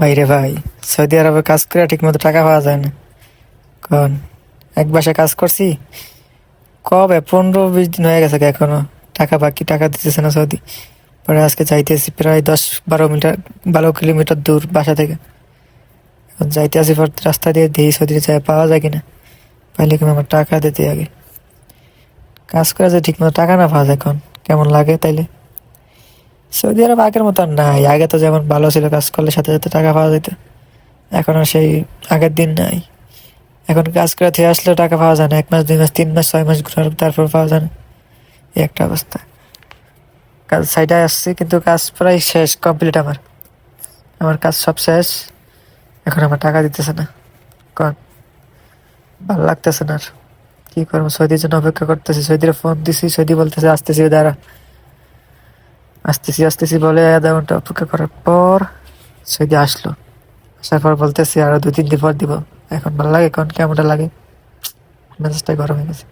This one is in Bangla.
ভাইরে ভাই, সৌদি আরবে কাজ করে ঠিক মতো টাকা পাওয়া যায় না। কন, এক বাসায় কাজ করছি, কবে? পনেরো বিশ দিন হয়ে গেছে এখনও। টাকা বাকি টাকা দিতেছে না সৌদি। পরে আজকে যাইতেছি প্রায় দশ বারো মিটার, বারো কিলোমিটার দূর বাসা থেকে। এখন যাইতে আসি পর রাস্তা দিয়ে দিই সৌদি যায়, পাওয়া যায় কিনা? পাইলে কিন্তু আমার টাকা দিতে আগে। কাজ করা যে ঠিক মতো টাকা না পাওয়া যায় এখন কেমন লাগে তাইলে? সৌদি আরব আগের মতো আর নাই। আগে তো যেমন ভালো ছিল কাজ করলে সাথে সাথে টাকা পাওয়া যেত। এখন আর সেই আগের দিন নাই। এখন কাজ করে থেকে আসলেও টাকা পাওয়া যায় না। এক মাস, দুই মাস, তিন মাস, ছয় মাস ঘুরার তারপর পাওয়া যায় না। এই একটা অবস্থা। কাজ সাইডে আসছি, কিন্তু কাজ প্রায় শেষ কমপ্লিট আমার। আমার কাজ সব শেষ। এখন আমার টাকা দিতেছে না। কন? ভালো লাগতেছে না আর। কী করব? সৌদির জন্য অপেক্ষা করতেছি। সৌদির ফোন দিছি, সৌদি বলতেছে, আসতেছি, দাঁড়া। আসতেছি আসতেছি বলে আধা ঘণ্টা অপেক্ষা করার পর সৌদি আসলো। আসার পর বলতেছি, আরও দু তিন দিন পর দিব। এখন ভালো লাগে, এখন কেমনটা লাগে? মেজাজটা গরম হয়ে গেছে।